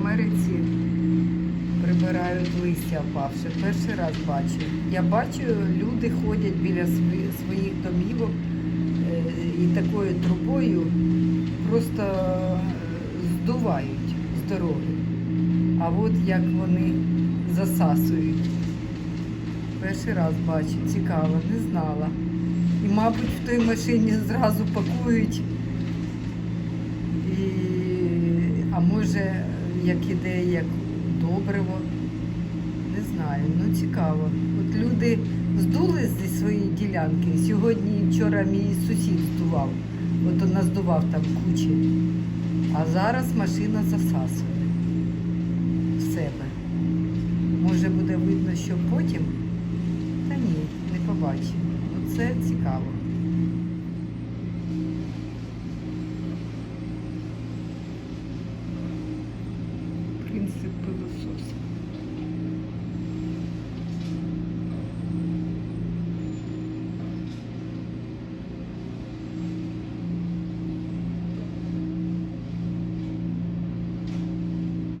Америці прибирають листя опавше. Перший раз бачу. Я бачу, люди ходять біля своїх домівок е, і такою трубою просто е, здувають з дороги. А от як вони засасують. Перший раз бачу, цікаво, не знала. І, мабуть, в той машині зразу пакують. І, а може, як іде, як добриво. Не знаю, ну цікаво. От люди здули зі своєї ділянки. Сьогодні і вчора мій сусід здував. От наздував там кучі. А зараз машина засасує в себе. Може буде видно, що потім? Та ні, не побачимо. Ну це цікаво. super